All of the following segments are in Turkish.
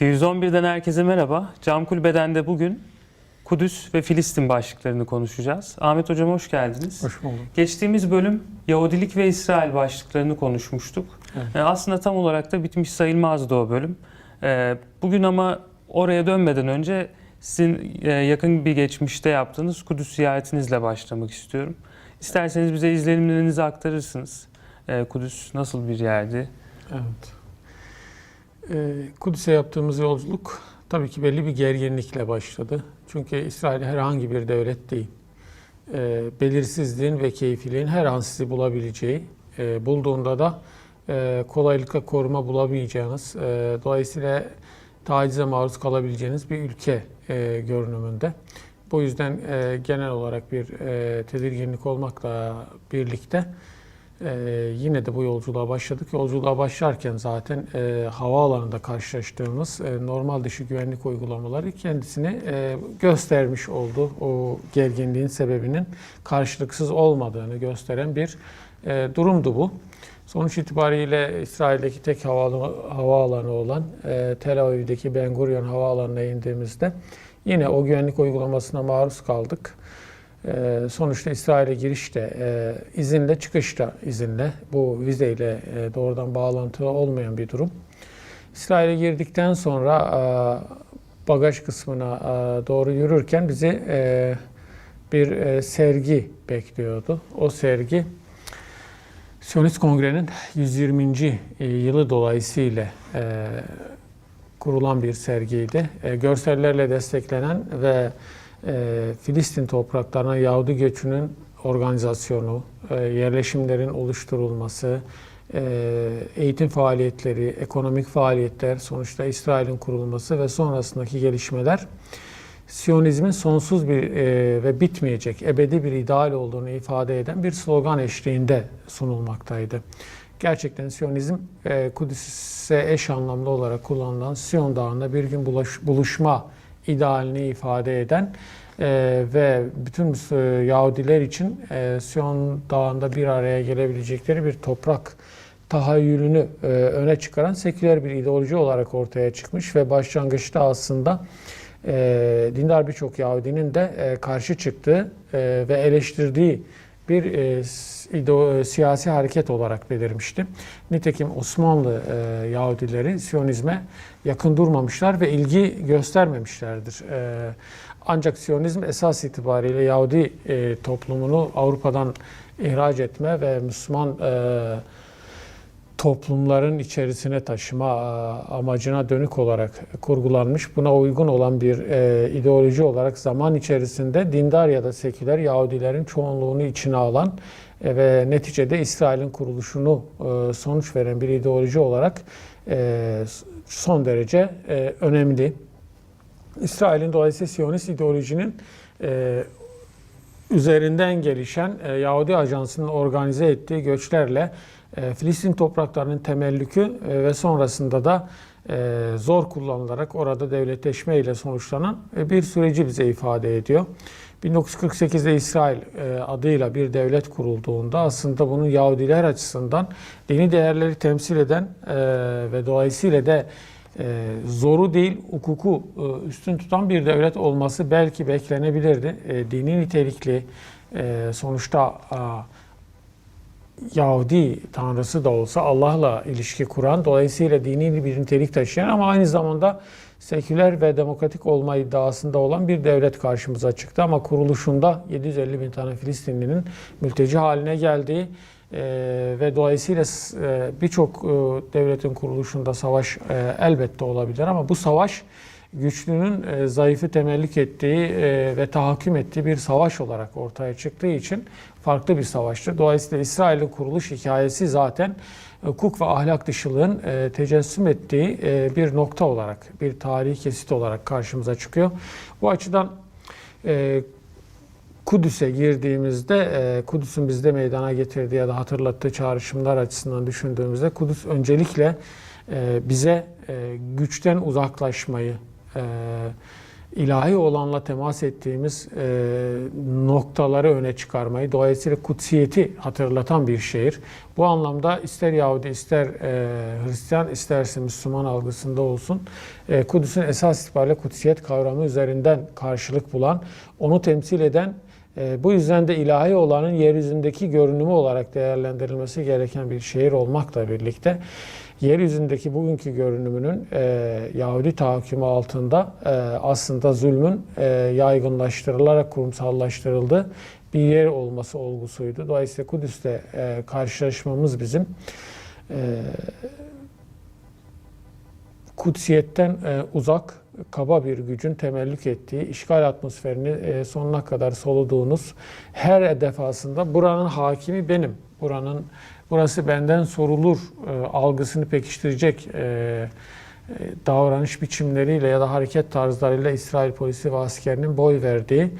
T111'den herkese merhaba. Cam Kulübe'den de bugün Kudüs ve Filistin başlıklarını konuşacağız. Ahmet Hocam hoş geldiniz. Hoş bulduk. Geçtiğimiz bölüm Yahudilik ve İsrail başlıklarını konuşmuştuk. Evet. E, Aslında tam olarak da bitmiş sayılmazdı o bölüm. E, Bugün ama oraya dönmeden önce sizin e, yakın bir geçmişte yaptığınız Kudüs ziyaretinizle başlamak istiyorum. İsterseniz bize izlenimlerinizi aktarırsınız. Kudüs nasıl bir yerdi? Evet. Ee, Kudüs'e yaptığımız yolculuk tabii ki belli bir gerginlikle başladı. Çünkü İsrail herhangi bir devlet değil. Ee, belirsizliğin ve keyfiliğin her an sizi bulabileceği, e, bulduğunda da e, kolaylıkla koruma bulamayacağınız, e, dolayısıyla tacize maruz kalabileceğiniz bir ülke e, görünümünde. Bu yüzden e, genel olarak bir e, tedirginlik olmakla birlikte Ee, yine de bu yolculuğa başladık. Yolculuğa başlarken zaten e, havaalanında karşılaştığımız e, normal dışı güvenlik uygulamaları kendisini e, göstermiş oldu. O gerginliğin sebebinin karşılıksız olmadığını gösteren bir e, durumdu bu. Sonuç itibariyle İsrail'deki tek havaalanı, havaalanı olan e, Tel Aviv'deki Ben Gurion Havaalanı'na indiğimizde yine o güvenlik uygulamasına maruz kaldık. Ee, sonuçta İsrail'e girişte e, izinle çıkışta izinle bu vizeyle e, doğrudan bağlantılı olmayan bir durum. İsrail'e girdikten sonra e, bagaj kısmına e, doğru yürürken bizi bir sergi bekliyordu. O sergi Siyonist Kongre'nin 120. yılı dolayısıyla kurulan bir sergiydi. Görsellerle desteklenen ve e, Filistin topraklarına Yahudi göçünün organizasyonu, e, yerleşimlerin oluşturulması, e, eğitim faaliyetleri, ekonomik faaliyetler, sonuçta İsrail'in kurulması ve sonrasındaki gelişmeler Siyonizmin sonsuz bir e, ve bitmeyecek, ebedi bir ideal olduğunu ifade eden bir slogan eşliğinde sunulmaktaydı. Gerçekten Siyonizm e, Kudüs'e eş anlamlı olarak kullanılan Siyon Dağı'nda bir gün bulaş, buluşma idealini ifade eden e, ve bütün e, Yahudiler için e, Siyon Dağı'nda bir araya gelebilecekleri bir toprak tahayyülünü e, öne çıkaran seküler bir ideoloji olarak ortaya çıkmış ve başlangıçta aslında e, dindar birçok Yahudinin de e, karşı çıktığı e, ve eleştirdiği bir e, ideo, siyasi hareket olarak belirmişti. Nitekim Osmanlı e, Yahudileri Siyonizme yakın durmamışlar ve ilgi göstermemişlerdir. E, ancak Siyonizm esas itibariyle Yahudi e, toplumunu Avrupa'dan ihraç etme ve Müslüman e, toplumların içerisine taşıma e, amacına dönük olarak kurgulanmış, buna uygun olan bir e, ideoloji olarak zaman içerisinde dindar ya da seküler Yahudilerin çoğunluğunu içine alan e, ve neticede İsrail'in kuruluşunu e, sonuç veren bir ideoloji olarak e, son derece e, önemli. İsrail'in dolayısıyla Siyonist ideolojinin e, üzerinden gelişen e, Yahudi Ajansı'nın organize ettiği göçlerle Filistin topraklarının temellükü e, ve sonrasında da e, zor kullanılarak orada devletleşme ile sonuçlanan e, bir süreci bize ifade ediyor. 1948'de İsrail e, adıyla bir devlet kurulduğunda aslında bunun Yahudiler açısından dini değerleri temsil eden e, ve dolayısıyla da e, zoru değil, hukuku e, üstün tutan bir devlet olması belki beklenebilirdi. E, dini nitelikli, e, sonuçta e, Yahudi tanrısı da olsa Allah'la ilişki kuran, dolayısıyla dini bir nitelik taşıyan ama aynı zamanda seküler ve demokratik olma iddiasında olan bir devlet karşımıza çıktı. Ama kuruluşunda 750 bin tane Filistinlinin mülteci haline geldiği e, ve dolayısıyla e, birçok e, devletin kuruluşunda savaş e, elbette olabilir ama bu savaş güçlünün e, zayıfı temellik ettiği e, ve tahakküm ettiği bir savaş olarak ortaya çıktığı için farklı bir savaştır. Dolayısıyla İsrail'in kuruluş hikayesi zaten hukuk ve ahlak dışılığın e, tecessüm ettiği e, bir nokta olarak, bir tarihi kesit olarak karşımıza çıkıyor. Bu açıdan e, Kudüs'e girdiğimizde e, Kudüs'ün bizde meydana getirdiği ya da hatırlattığı çağrışımlar açısından düşündüğümüzde Kudüs öncelikle e, bize e, güçten uzaklaşmayı, e, ilahi olanla temas ettiğimiz e, noktaları öne çıkarmayı, dolayısıyla kutsiyeti hatırlatan bir şehir. Bu anlamda ister Yahudi, ister e, Hristiyan, isterse Müslüman algısında olsun, e, Kudüs'ün esas itibariyle kutsiyet kavramı üzerinden karşılık bulan, onu temsil eden, e, bu yüzden de ilahi olanın yeryüzündeki görünümü olarak değerlendirilmesi gereken bir şehir olmakla birlikte, yeryüzündeki bugünkü görünümünün e, Yahudi tahakkümü altında e, aslında zulmün e, yaygınlaştırılarak kurumsallaştırıldığı bir yer olması olgusuydu. Dolayısıyla Kudüs'te e, karşılaşmamız bizim e, kutsiyetten e, uzak, kaba bir gücün temellük ettiği, işgal atmosferini e, sonuna kadar soluduğunuz her defasında buranın hakimi benim, buranın burası benden sorulur e, algısını pekiştirecek e, e, davranış biçimleriyle ya da hareket tarzlarıyla İsrail polisi ve askerinin boy verdiği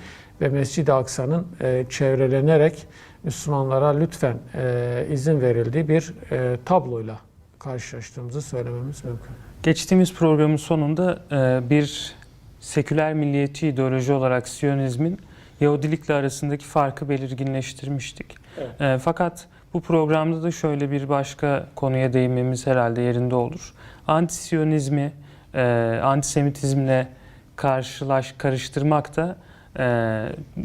ve Mescid-i Aksa'nın e, çevrelenerek Müslümanlara lütfen e, izin verildiği bir e, tabloyla karşılaştığımızı söylememiz mümkün. Geçtiğimiz programın sonunda e, bir seküler milliyetçi ideoloji olarak Siyonizmin Yahudilikle arasındaki farkı belirginleştirmiştik. Evet. E, Fakat bu programda da şöyle bir başka konuya değinmemiz herhalde yerinde olur. Antisiyonizmi e, antisemitizmle karşılaş karıştırmak da e,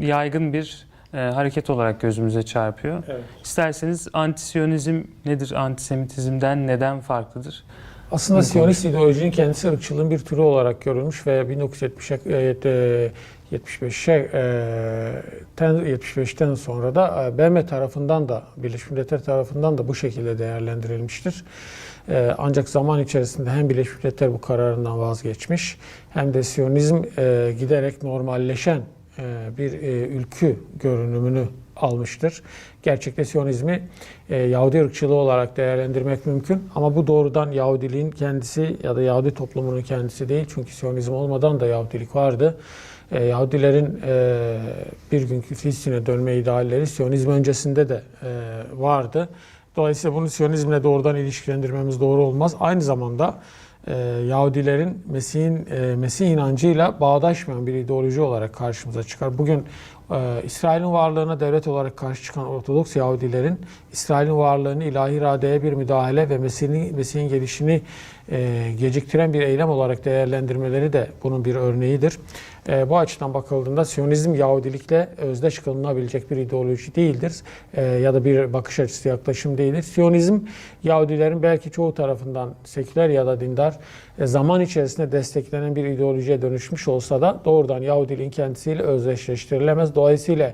yaygın bir e, hareket olarak gözümüze çarpıyor. Evet. İsterseniz antisiyonizm nedir? Antisemitizmden neden farklıdır? Aslında Bunu Siyonist ideolojinin kendisi ırkçılığın bir türü olarak görülmüş ve 1975'e 75'e e, ten- 75'ten sonra da e, BM tarafından da Birleşmiş Milletler tarafından da bu şekilde değerlendirilmiştir. E, Ancak zaman içerisinde hem Birleşmiş Milletler bu kararından vazgeçmiş hem de Siyonizm e, giderek normalleşen bir ülkü görünümünü almıştır. Gerçekte Siyonizmi e, Yahudi ırkçılığı olarak değerlendirmek mümkün ama bu doğrudan Yahudiliğin kendisi ya da Yahudi toplumunun kendisi değil. Çünkü Siyonizm olmadan da Yahudilik vardı. E, Yahudilerin e, bir günkü Filistin'e dönme idealleri Siyonizm öncesinde de e, vardı. Dolayısıyla bunu Siyonizmle doğrudan ilişkilendirmemiz doğru olmaz. Aynı zamanda e, Yahudilerin Mesih'in e, Mesih inancıyla bağdaşmayan bir ideoloji olarak karşımıza çıkar. Bugün e, İsrail'in varlığına devlet olarak karşı çıkan Ortodoks Yahudilerin İsrail'in varlığını ilahi iradeye bir müdahale ve Mesih'in, Mesih'in gelişini e, geciktiren bir eylem olarak değerlendirmeleri de bunun bir örneğidir. E, bu açıdan bakıldığında Siyonizm Yahudilikle özdeş kılınabilecek bir ideoloji değildir E, ya da bir bakış açısı yaklaşım değildir. Siyonizm Yahudilerin belki çoğu tarafından seküler ya da dindar e, zaman içerisinde desteklenen bir ideolojiye dönüşmüş olsa da doğrudan Yahudiliğin kendisiyle özdeşleştirilemez. Dolayısıyla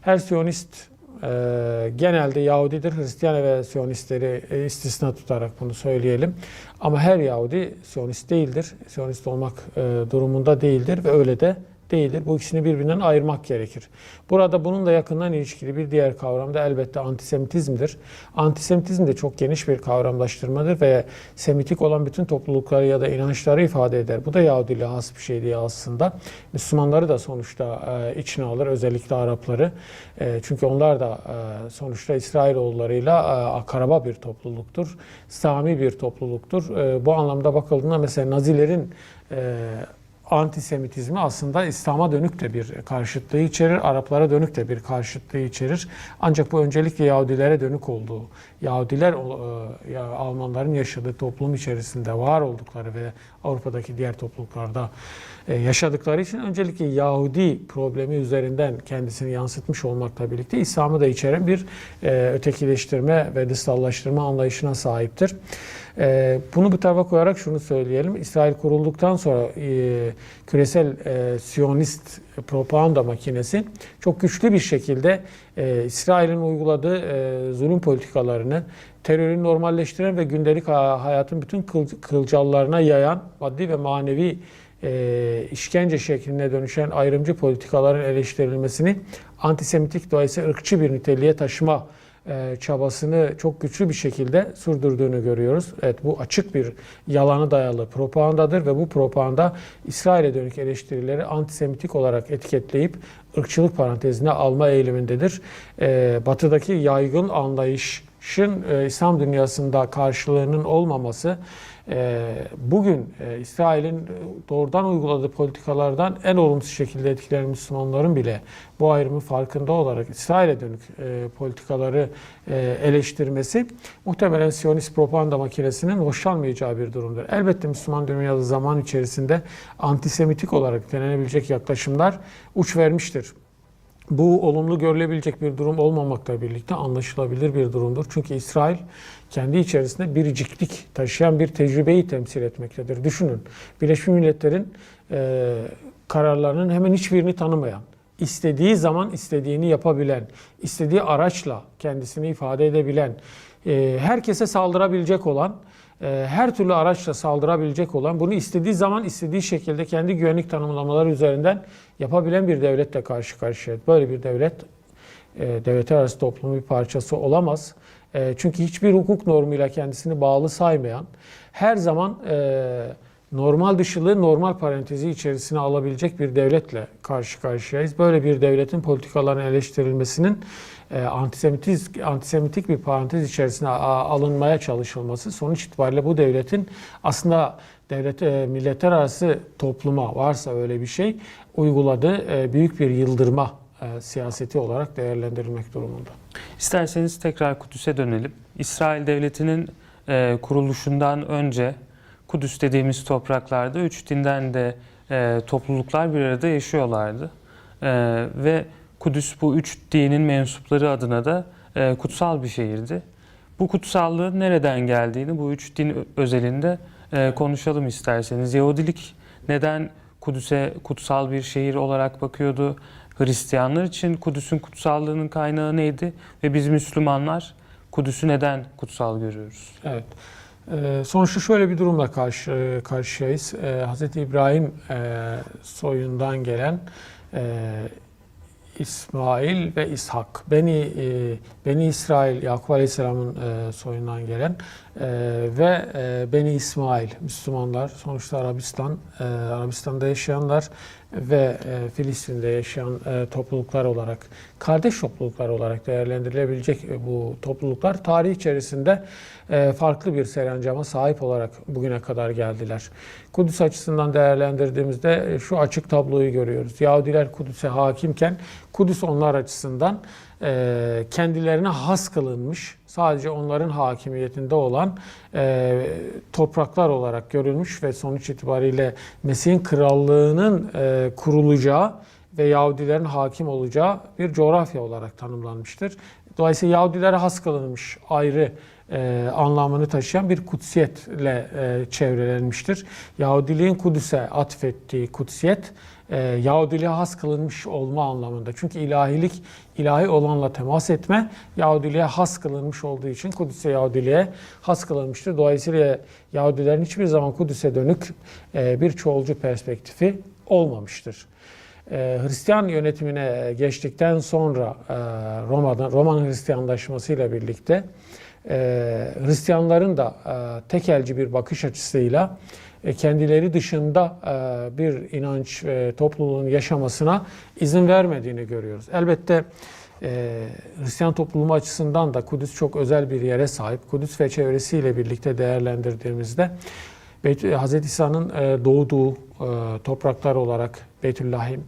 her Siyonist e, genelde Yahudidir. Hristiyan ve Siyonistleri e, istisna tutarak bunu söyleyelim. Ama her Yahudi Siyonist değildir. Siyonist olmak e, durumunda değildir ve öyle de değildir. Bu ikisini birbirinden ayırmak gerekir. Burada bununla yakından ilişkili bir diğer kavram da elbette antisemitizmdir. Antisemitizm de çok geniş bir kavramlaştırmadır ve semitik olan bütün toplulukları ya da inançları ifade eder. Bu da Yahudiliğe has bir şey diye aslında. Müslümanları da sonuçta e, içine alır, özellikle Arapları. E, çünkü onlar da e, sonuçta İsrailoğullarıyla e, akraba bir topluluktur. Sami bir topluluktur. E, bu anlamda bakıldığında mesela Nazilerin e, antisemitizmi aslında İslam'a dönük de bir karşıtlığı içerir, Araplara dönük de bir karşıtlığı içerir. Ancak bu öncelikle Yahudilere dönük olduğu, Yahudiler e, Almanların yaşadığı toplum içerisinde var oldukları ve Avrupa'daki diğer topluluklarda yaşadıkları için öncelikle Yahudi problemi üzerinden kendisini yansıtmış olmakla birlikte İslam'ı da içeren bir e, ötekileştirme ve dışsallaştırma anlayışına sahiptir. E, Bunu bu tarafa koyarak şunu söyleyelim. İsrail kurulduktan sonra e, küresel e, Siyonist propaganda makinesi çok güçlü bir şekilde e, İsrail'in uyguladığı e, zulüm politikalarını terörü normalleştiren ve gündelik ha- hayatın bütün kıl, kılcallarına yayan maddi ve manevi e, işkence şekline dönüşen ayrımcı politikaların eleştirilmesini antisemitik dolayısıyla ırkçı bir niteliğe taşıma e, çabasını çok güçlü bir şekilde sürdürdüğünü görüyoruz. Evet bu açık bir yalanı dayalı propagandadır ve bu propaganda İsrail'e dönük eleştirileri antisemitik olarak etiketleyip ırkçılık parantezine alma eğilimindedir. E, batıdaki yaygın anlayış savaşın e, İslam dünyasında karşılığının olmaması e, bugün e, İsrail'in doğrudan uyguladığı politikalardan en olumsuz şekilde etkileyen Müslümanların bile bu ayrımın farkında olarak İsrail'e dönük e, politikaları e, eleştirmesi muhtemelen Siyonist propaganda makinesinin hoşlanmayacağı bir durumdur. Elbette Müslüman dünyada zaman içerisinde antisemitik olarak denenebilecek yaklaşımlar uç vermiştir. Bu olumlu görülebilecek bir durum olmamakla birlikte anlaşılabilir bir durumdur. Çünkü İsrail kendi içerisinde biriciklik taşıyan bir tecrübeyi temsil etmektedir. Düşünün, Birleşmiş Milletler'in e, kararlarının hemen hiçbirini tanımayan, istediği zaman istediğini yapabilen, istediği araçla kendisini ifade edebilen, e, herkese saldırabilecek olan, her türlü araçla saldırabilecek olan, bunu istediği zaman istediği şekilde kendi güvenlik tanımlamaları üzerinden yapabilen bir devletle karşı karşıya. Böyle bir devlet e, devletler arası toplumun bir parçası olamaz. E, çünkü hiçbir hukuk normuyla kendisini bağlı saymayan, her zaman e, normal dışılığı normal parantezi içerisine alabilecek bir devletle karşı karşıyayız. Böyle bir devletin politikalarının eleştirilmesinin e, antisemitik, antisemitik bir parantez içerisine alınmaya çalışılması sonuç itibariyle bu devletin aslında devlet e, milletler arası topluma varsa öyle bir şey uyguladığı e, büyük bir yıldırma e, siyaseti olarak değerlendirilmek durumunda. İsterseniz tekrar Kudüs'e dönelim. İsrail Devleti'nin e, kuruluşundan önce Kudüs dediğimiz topraklarda üç dinden de e, topluluklar bir arada yaşıyorlardı. E, ve Kudüs bu üç dinin mensupları adına da e, kutsal bir şehirdi. Bu kutsallığın nereden geldiğini bu üç din özelinde e, konuşalım isterseniz. Yahudilik neden Kudüs'e kutsal bir şehir olarak bakıyordu? Hristiyanlar için Kudüs'ün kutsallığının kaynağı neydi? Ve biz Müslümanlar Kudüs'ü neden kutsal görüyoruz? Evet. Ee, sonuçta şöyle bir durumla karşı karşıyayız. Ee, Hz. İbrahim e, soyundan gelen e, İsmail ve İshak, Beni e, Beni İsrail, Yakup Aleyhisselam'ın soyundan gelen ve Beni İsmail, Müslümanlar, sonuçta Arabistan, Arabistan'da yaşayanlar ve Filistin'de yaşayan topluluklar olarak, kardeş topluluklar olarak değerlendirilebilecek e, bu topluluklar tarih içerisinde e, farklı bir serencama sahip olarak bugüne kadar geldiler. Kudüs açısından değerlendirdiğimizde e, şu açık tabloyu görüyoruz. Yahudiler Kudüs'e hakimken Kudüs onlar açısından kendilerine has kılınmış, sadece onların hakimiyetinde olan topraklar olarak görülmüş ve sonuç itibariyle Mesih'in krallığının kurulacağı ve Yahudilerin hakim olacağı bir coğrafya olarak tanımlanmıştır. Dolayısıyla Yahudilere has kılınmış ayrı e, anlamını taşıyan bir kutsiyetle e, çevrelenmiştir. Yahudiliğin Kudüs'e atfettiği kutsiyet e, Yahudiliğe has kılınmış olma anlamında. Çünkü ilahilik, ilahi olanla temas etme Yahudiliğe has kılınmış olduğu için Kudüs'e Yahudiliğe has kılınmıştır. Dolayısıyla Yahudilerin hiçbir zaman Kudüs'e dönük e, bir çoğulcu perspektifi olmamıştır. Ee, Hristiyan yönetimine geçtikten sonra e, Roma'dan Roma'nın Hristiyanlaşmasıyla birlikte e, Hristiyanların da e, tekelci bir bakış açısıyla kendileri dışında bir inanç e, topluluğun yaşamasına izin vermediğini görüyoruz. Elbette Hristiyan toplumu açısından da Kudüs çok özel bir yere sahip. Kudüs ve çevresiyle birlikte değerlendirdiğimizde Hz. İsa'nın e, doğduğu e, topraklar olarak Beytüllahim,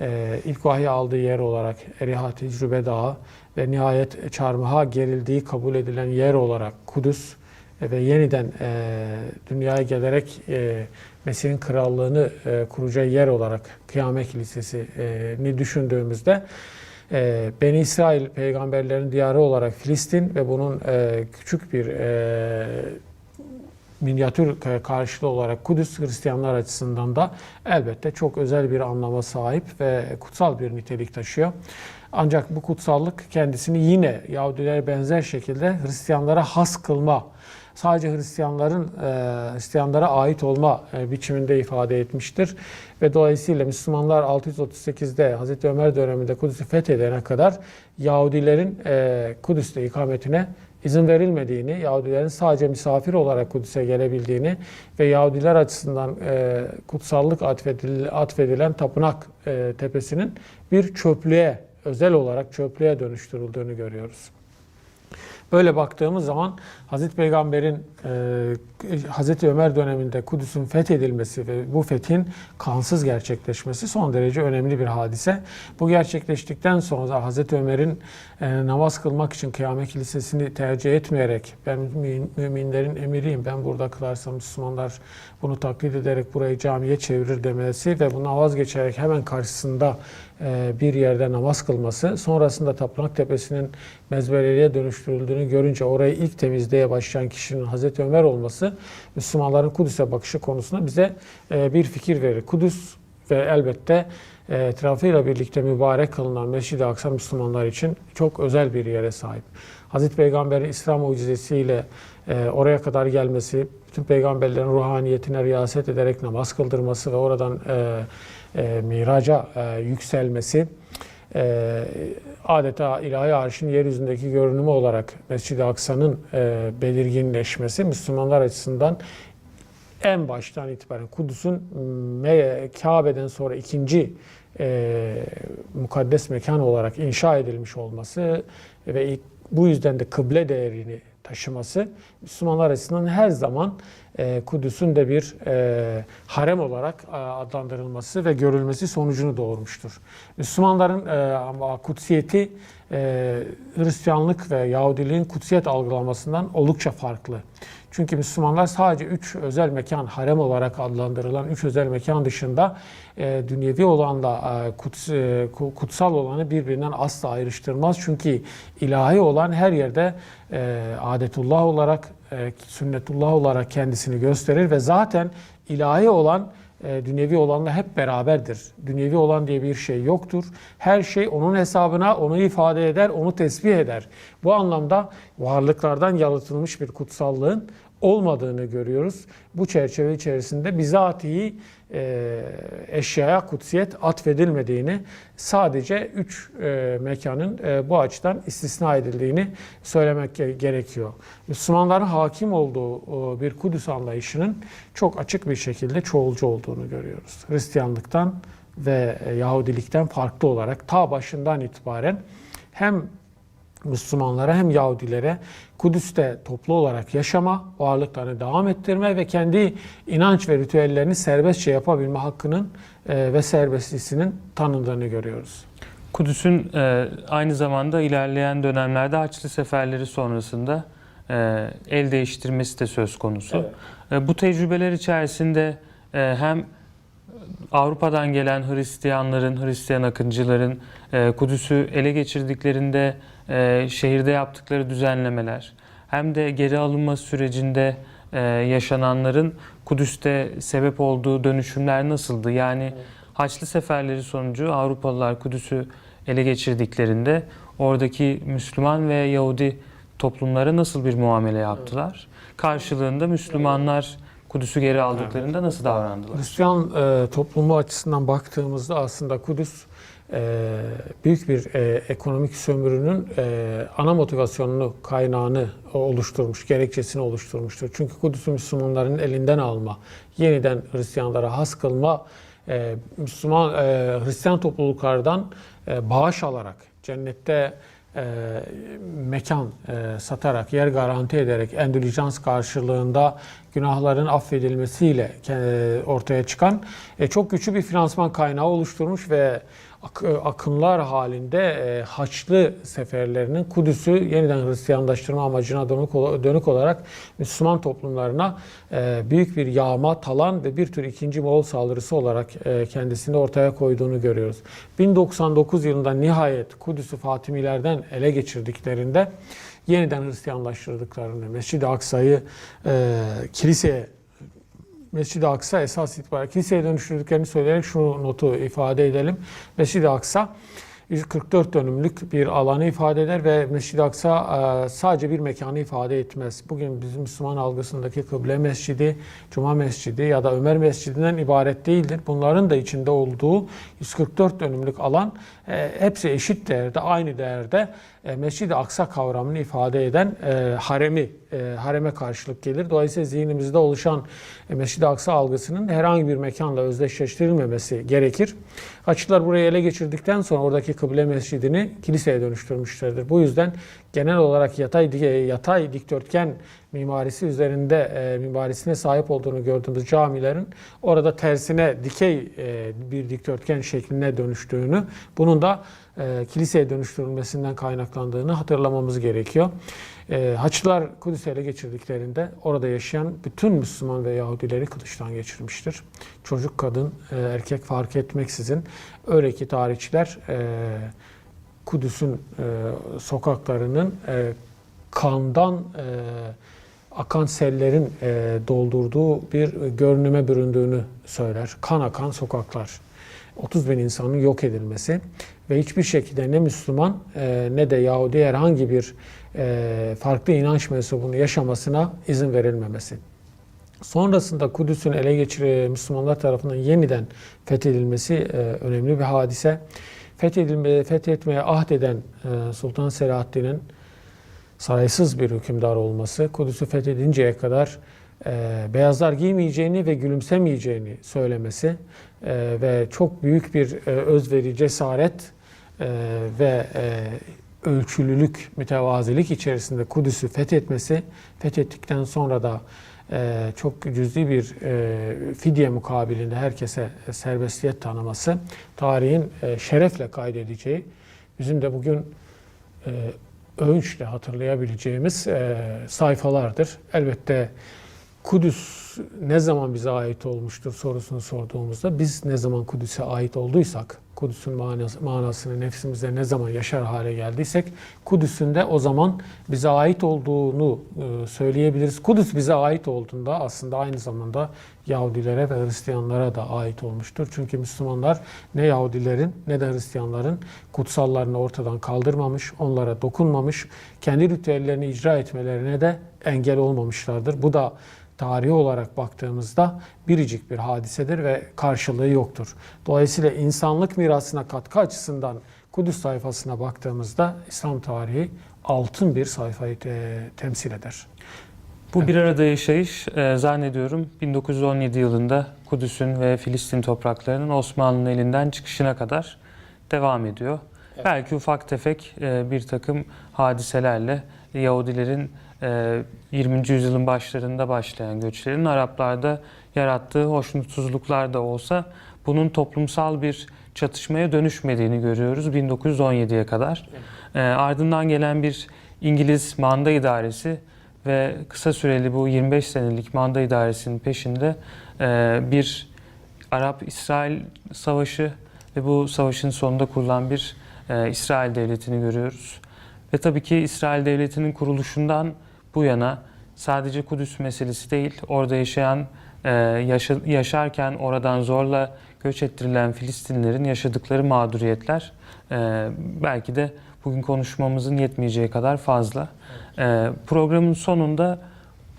e, ilk vahiy aldığı yer olarak Eriha Tecrübe Dağı ve nihayet çarmıha gerildiği kabul edilen yer olarak Kudüs e, ve yeniden e, dünyaya gelerek e, Mesih'in krallığını e, kuracağı yer olarak Kıyamet Kilisesi'ni düşündüğümüzde e, Beni İsrail peygamberlerin diyarı olarak Filistin ve bunun e, küçük bir e, minyatür karşılığı olarak Kudüs Hristiyanlar açısından da elbette çok özel bir anlama sahip ve kutsal bir nitelik taşıyor. Ancak bu kutsallık kendisini yine Yahudilere benzer şekilde Hristiyanlara has kılma, sadece Hristiyanların e, Hristiyanlara ait olma e, biçiminde ifade etmiştir. Ve dolayısıyla Müslümanlar 638'de Hazreti Ömer döneminde Kudüs'ü fethedene kadar Yahudilerin e, Kudüs'te ikametine izin verilmediğini, Yahudilerin sadece misafir olarak Kudüs'e gelebildiğini ve Yahudiler açısından e, kutsallık atfedil- atfedilen tapınak e, tepesinin bir çöplüğe, özel olarak çöplüğe dönüştürüldüğünü görüyoruz. Böyle baktığımız zaman Hazreti Peygamber'in e, Hazreti Ömer döneminde Kudüs'ün fethedilmesi ve bu fethin kansız gerçekleşmesi son derece önemli bir hadise. Bu gerçekleştikten sonra Hazreti Ömer'in e, namaz kılmak için Kıyamet Kilisesi'ni tercih etmeyerek ben mümin- müminlerin emiriyim ben burada kılarsam Müslümanlar bunu taklit ederek burayı camiye çevirir demesi ve bundan vazgeçerek hemen karşısında e, bir yerde namaz kılması sonrasında Tapınak Tepesi'nin mezbeleliğe dönüştürüldüğünü görünce orayı ilk temizliğe başlayan kişinin Hazreti Ömer olması Müslümanların Kudüs'e bakışı konusunda bize e, bir fikir verir. Kudüs ve elbette e, etrafıyla birlikte mübarek kılınan Mescid-i Aksa Müslümanlar için çok özel bir yere sahip. Hazreti Peygamber'in İsra mucizesiyle e, oraya kadar gelmesi, bütün peygamberlerin ruhaniyetine riyaset ederek namaz kıldırması ve oradan e, e, miraca e, yükselmesi, e, adeta ilahi arşın yeryüzündeki görünümü olarak Mescid-i Aksa'nın e, belirginleşmesi Müslümanlar açısından en baştan itibaren Kudüs'ün Me- Kabe'den sonra ikinci e, mukaddes mekan olarak inşa edilmiş olması ve ilk- bu yüzden de kıble değerini taşıması Müslümanlar açısından her zaman e, Kudüs'ün de bir e, harem olarak e, adlandırılması ve görülmesi sonucunu doğurmuştur. Müslümanların e, kutsiyeti e, Hristiyanlık ve Yahudiliğin kutsiyet algılamasından oldukça farklı. Çünkü Müslümanlar sadece üç özel mekan, harem olarak adlandırılan üç özel mekan dışında e, dünyevi olanla e, kuts, e, ku- kutsal olanı birbirinden asla ayrıştırmaz. Çünkü ilahi olan her yerde e, adetullah olarak, e, sünnetullah olarak kendisini gösterir ve zaten ilahi olan dünyevi olanla hep beraberdir. Dünyevi olan diye bir şey yoktur. Her şey onun hesabına onu ifade eder, onu tesbih eder. Bu anlamda varlıklardan yalıtılmış bir kutsallığın olmadığını görüyoruz. Bu çerçeve içerisinde bizatihi e, eşyaya kutsiyet atfedilmediğini, sadece üç e, mekanın e, bu açıdan istisna edildiğini söylemek ge- gerekiyor. Müslümanların hakim olduğu e, bir Kudüs anlayışının çok açık bir şekilde çoğulcu olduğunu görüyoruz. Hristiyanlıktan ve e, Yahudilikten farklı olarak ta başından itibaren hem Müslümanlara hem Yahudilere Kudüs'te toplu olarak yaşama, varlıklarını devam ettirme ve kendi inanç ve ritüellerini serbestçe yapabilme hakkının e, ve serbestliğinin tanındığını görüyoruz. Kudüs'ün e, aynı zamanda ilerleyen dönemlerde Haçlı seferleri sonrasında e, el değiştirmesi de söz konusu. E, bu tecrübeler içerisinde hem Avrupa'dan gelen Hristiyanların, Hristiyan akıncıların Kudüs'ü ele geçirdiklerinde e, şehirde yaptıkları düzenlemeler hem de geri alınma sürecinde e, yaşananların Kudüs'te sebep olduğu dönüşümler nasıldı? Yani Haçlı seferleri sonucu Avrupalılar Kudüs'ü ele geçirdiklerinde oradaki Müslüman ve Yahudi toplumlara nasıl bir muamele yaptılar? Karşılığında Müslümanlar Kudüs'ü geri aldıklarında nasıl davrandılar? Hristiyan e, toplumu açısından baktığımızda aslında Kudüs büyük bir e, ekonomik sömürünün e, ana motivasyonunu, kaynağını oluşturmuş, gerekçesini oluşturmuştur. Çünkü Kudüs'ü Müslümanların elinden alma, yeniden Hristiyanlara has kılma, e, Müslüman Hristiyan topluluklardan bağış alarak cennette mekan satarak, yer garanti ederek endülijans karşılığında günahların affedilmesiyle e, ortaya çıkan e, çok güçlü bir finansman kaynağı oluşturmuş ve e, akımlar halinde Haçlı seferlerinin Kudüs'ü yeniden Hristiyanlaştırma amacına dönük, ol- dönük olarak Müslüman toplumlarına büyük bir yağma, talan ve bir tür ikinci Moğol saldırısı olarak kendisini ortaya koyduğunu görüyoruz. 1099 yılında nihayet Kudüs'ü Fatimilerden ele geçirdiklerinde yeniden Hristiyanlaştırdıklarını, Mescid-i Aksa'yı e, kiliseye Mescid-i Aksa esas itibariyle kiliseye dönüştürdüklerini söyleyerek şu notu ifade edelim. Mescid-i Aksa 144 dönümlük bir alanı ifade eder ve Mescid-i Aksa e, sadece bir mekanı ifade etmez. Bugün bizim Müslüman algısındaki kıble mescidi, cuma mescidi ya da Ömer mescidinden ibaret değildir. Bunların da içinde olduğu 144 dönümlük alan e, hepsi eşit değerde, aynı değerde e, Mescid-i Aksa kavramını ifade eden e, haremi, e, hareme karşılık gelir. Dolayısıyla zihnimizde oluşan e, Mescid-i Aksa algısının herhangi bir mekanla özdeşleştirilmemesi gerekir. Haçlılar burayı ele geçirdikten sonra oradaki kıble mescidini kiliseye dönüştürmüşlerdir. Bu yüzden genel olarak yatay yatay dikdörtgen mimarisi üzerinde e, mimarisine sahip olduğunu gördüğümüz camilerin orada tersine dikey e, bir dikdörtgen şekline dönüştüğünü, bunun da e, kiliseye dönüştürülmesinden kaynaklandığını hatırlamamız gerekiyor. E, Haçlılar Kudüs'ü ele geçirdiklerinde orada yaşayan bütün Müslüman ve Yahudileri kılıçtan geçirmiştir. Çocuk, kadın, e, erkek fark etmeksizin öyle ki tarihçiler e, Kudüs'ün e, sokaklarının e, kandan e, akan sellerin e, doldurduğu bir görünüme büründüğünü söyler. Kan akan sokaklar. 30 bin insanın yok edilmesi ve hiçbir şekilde ne Müslüman e, ne de Yahudi herhangi bir e, farklı inanç mensubunu yaşamasına izin verilmemesi. Sonrasında Kudüs'ün ele geçir Müslümanlar tarafından yeniden fethedilmesi e, önemli bir hadise. Fethedilme, fethetmeye ahdeden e, Sultan Selahaddin'in saraysız bir hükümdar olması, Kudüs'ü fethedinceye kadar e, beyazlar giymeyeceğini ve gülümsemeyeceğini söylemesi e, ve çok büyük bir özveri, cesaret ve ölçülülük, mütevazilik içerisinde Kudüs'ü fethetmesi, fethettikten sonra da e, çok cüzi bir e, fidye mukabilinde herkese serbestiyet tanıması, tarihin e, şerefle kaydedeceği, bizim de bugün e, övünçle hatırlayabileceğimiz sayfalardır. Elbette Kudüs ne zaman bize ait olmuştur sorusunu sorduğumuzda biz ne zaman Kudüs'e ait olduysak, Kudüs'ün manası, manasını nefsimizde ne zaman yaşar hale geldiysek Kudüs'ün de o zaman bize ait olduğunu e, söyleyebiliriz. Kudüs bize ait olduğunda aslında aynı zamanda Yahudilere ve Hristiyanlara da ait olmuştur. Çünkü Müslümanlar ne Yahudilerin ne de Hristiyanların kutsallarını ortadan kaldırmamış, onlara dokunmamış, kendi ritüellerini icra etmelerine de engel olmamışlardır. Bu da tarihi olarak baktığımızda biricik bir hadisedir ve karşılığı yoktur. Dolayısıyla insanlık mirasına katkı açısından Kudüs sayfasına baktığımızda İslam tarihi altın bir sayfayı te- temsil eder. Bu bir arada yaşayış e, zannediyorum 1917 yılında Kudüs'ün ve Filistin topraklarının Osmanlı'nın elinden çıkışına kadar devam ediyor. Belki ufak tefek e, bir takım hadiselerle Yahudilerin e, 20. yüzyılın başlarında başlayan göçlerin Araplarda yarattığı hoşnutsuzluklar da olsa bunun toplumsal bir çatışmaya dönüşmediğini görüyoruz 1917'ye kadar. E, ardından gelen bir İngiliz manda idaresi ve kısa süreli bu 25 senelik manda idaresinin peşinde e, bir Arap-İsrail savaşı ve bu savaşın sonunda kurulan bir e, İsrail devletini görüyoruz. Ve tabii ki İsrail devletinin kuruluşundan bu yana sadece Kudüs meselesi değil, orada yaşayan, e, yaşa- yaşarken oradan zorla göç ettirilen Filistinlilerin yaşadıkları mağduriyetler e, belki de bugün konuşmamızın yetmeyeceği kadar fazla. E, programın sonunda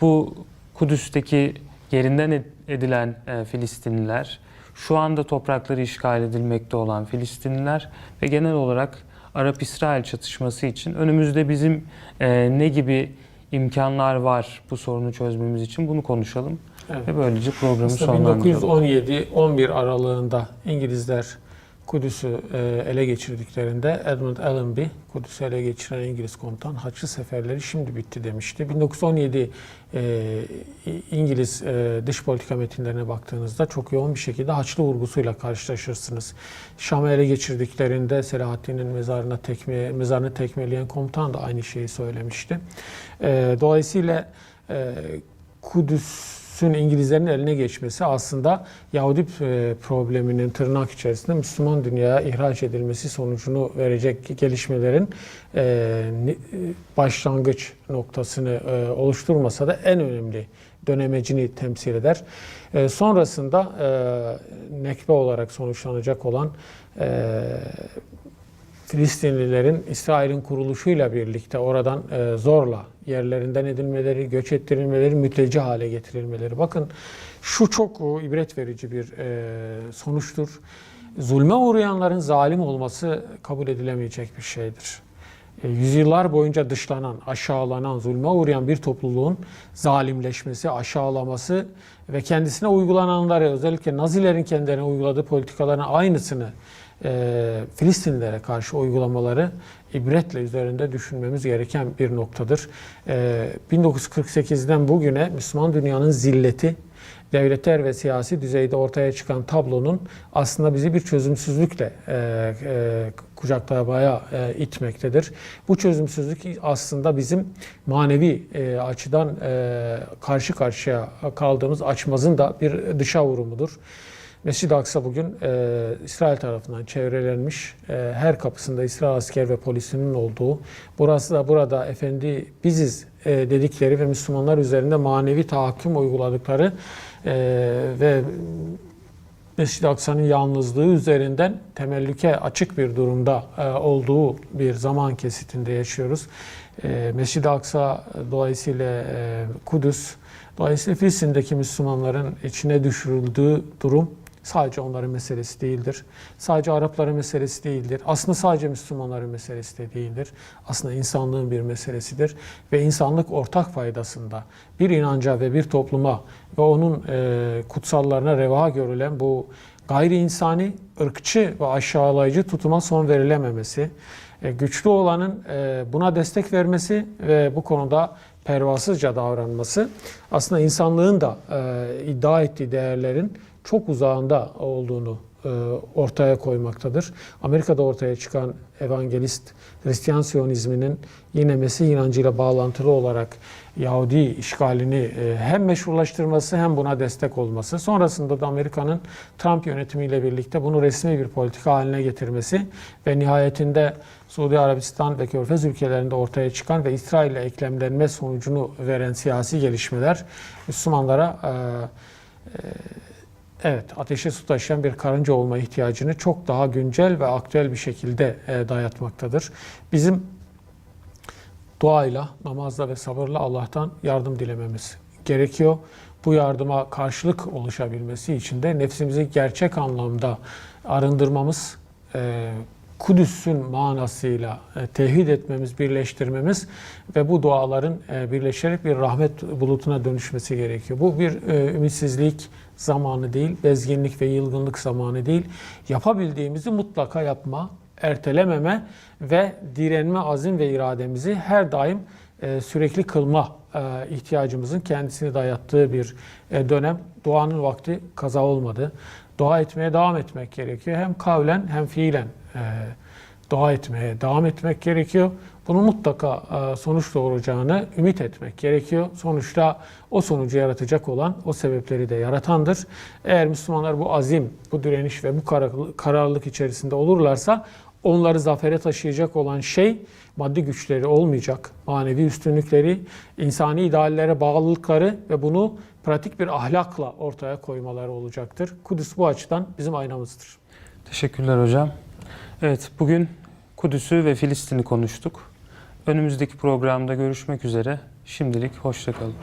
bu Kudüs'teki yerinden ed- edilen Filistinliler, şu anda toprakları işgal edilmekte olan Filistinliler ve genel olarak Arap-İsrail çatışması için önümüzde bizim e, ne gibi imkanlar var bu sorunu çözmemiz için bunu konuşalım Evet. ve böylece programı Aslında sonlandıralım. 1917-11 aralığında İngilizler Kudüs'ü e, ele geçirdiklerinde Edmund Allenby, Kudüs'ü ele geçiren İngiliz komutan, Haçlı seferleri şimdi bitti demişti. 1917 e, İngiliz e, dış politika metinlerine baktığınızda çok yoğun bir şekilde Haçlı vurgusuyla karşılaşırsınız. Şam'ı ele geçirdiklerinde Selahaddin'in mezarına tekme, mezarını tekmeleyen komutan da aynı şeyi söylemişti. E, dolayısıyla e, Kudüs'ün İngilizlerin eline geçmesi aslında Yahudi e, probleminin tırnak içerisinde Müslüman dünyaya ihraç edilmesi sonucunu verecek gelişmelerin e, e, başlangıç noktasını oluşturmasa da en önemli dönemecini temsil eder. Sonrasında e, nekbe olarak sonuçlanacak olan Filistinlilerin İsrail'in kuruluşuyla birlikte oradan e, zorla yerlerinden edilmeleri, göç ettirilmeleri, mülteci hale getirilmeleri. Bakın şu çok e, ibret verici bir e, sonuçtur. Zulme uğrayanların zalim olması kabul edilemeyecek bir şeydir. E, yüzyıllar boyunca dışlanan, aşağılanan, zulme uğrayan bir topluluğun zalimleşmesi, aşağılaması ve kendisine uygulananları, özellikle Nazilerin kendilerine uyguladığı politikaların aynısını e, Filistinlilere karşı uygulamaları ibretle üzerinde düşünmemiz gereken bir noktadır. E, 1948'den bugüne Müslüman dünyanın zilleti, devletler ve siyasi düzeyde ortaya çıkan tablonun aslında bizi bir çözümsüzlükle e, e, kucaklamaya e, itmektedir. Bu çözümsüzlük aslında bizim manevi e, açıdan e, karşı karşıya kaldığımız açmazın da bir dışa vurumudur. Mescid-i Aksa bugün e, İsrail tarafından çevrelenmiş. E, her kapısında İsrail asker ve polisinin olduğu, burası da burada efendi biziz e, dedikleri ve Müslümanlar üzerinde manevi tahakküm uyguladıkları e, ve Mescid-i Aksa'nın yalnızlığı üzerinden temellüke açık bir durumda e, olduğu bir zaman kesitinde yaşıyoruz. E, Mescid-i Aksa dolayısıyla e, Kudüs, dolayısıyla Filistin'deki Müslümanların içine düşürüldüğü durum sadece onların meselesi değildir. Sadece Arapların meselesi değildir. Aslında sadece Müslümanların meselesi de değildir. Aslında insanlığın bir meselesidir. Ve insanlık ortak faydasında bir inanca ve bir topluma ve onun e, kutsallarına reva görülen bu gayri insani, ırkçı ve aşağılayıcı tutuma son verilememesi, e, güçlü olanın e, buna destek vermesi ve bu konuda pervasızca davranması aslında insanlığın da e, iddia ettiği değerlerin çok uzağında olduğunu e, ortaya koymaktadır. Amerika'da ortaya çıkan evangelist Hristiyan Siyonizminin yine Mesih inancıyla bağlantılı olarak Yahudi işgalini e, hem meşrulaştırması hem buna destek olması. Sonrasında da Amerika'nın Trump yönetimiyle birlikte bunu resmi bir politika haline getirmesi ve nihayetinde Suudi Arabistan ve Körfez ülkelerinde ortaya çıkan ve İsrail eklemlenme sonucunu veren siyasi gelişmeler Müslümanlara e, e, Evet, ateşe su taşıyan bir karınca olma ihtiyacını çok daha güncel ve aktüel bir şekilde e, dayatmaktadır. Bizim duayla, namazla ve sabırla Allah'tan yardım dilememiz gerekiyor. Bu yardıma karşılık oluşabilmesi için de nefsimizi gerçek anlamda arındırmamız, e, Kudüs'ün manasıyla e, tevhid etmemiz, birleştirmemiz ve bu duaların birleşerek bir rahmet bulutuna dönüşmesi gerekiyor. Bu bir ümitsizlik zamanı değil, bezginlik ve yılgınlık zamanı değil. Yapabildiğimizi mutlaka yapma, ertelememe ve direnme azim ve irademizi her daim e, sürekli kılma e, ihtiyacımızın kendisini dayattığı bir e, dönem. Duanın vakti kaza olmadı. Dua etmeye devam etmek gerekiyor. Hem kavlen hem fiilen dua etmeye devam etmek gerekiyor. Bunun mutlaka e, sonuç doğuracağını ümit etmek gerekiyor. Sonuçta o sonucu yaratacak olan o sebepleri de yaratandır. Eğer Müslümanlar bu azim, bu direniş ve bu karar- kararlılık içerisinde olurlarsa onları zafere taşıyacak olan şey maddi güçleri olmayacak, manevi üstünlükleri, insani ideallere bağlılıkları ve bunu pratik bir ahlakla ortaya koymaları olacaktır. Kudüs bu açıdan bizim aynamızdır. Teşekkürler hocam. Evet, bugün Kudüs'ü ve Filistin'i konuştuk. Önümüzdeki programda görüşmek üzere. Şimdilik hoşçakalın.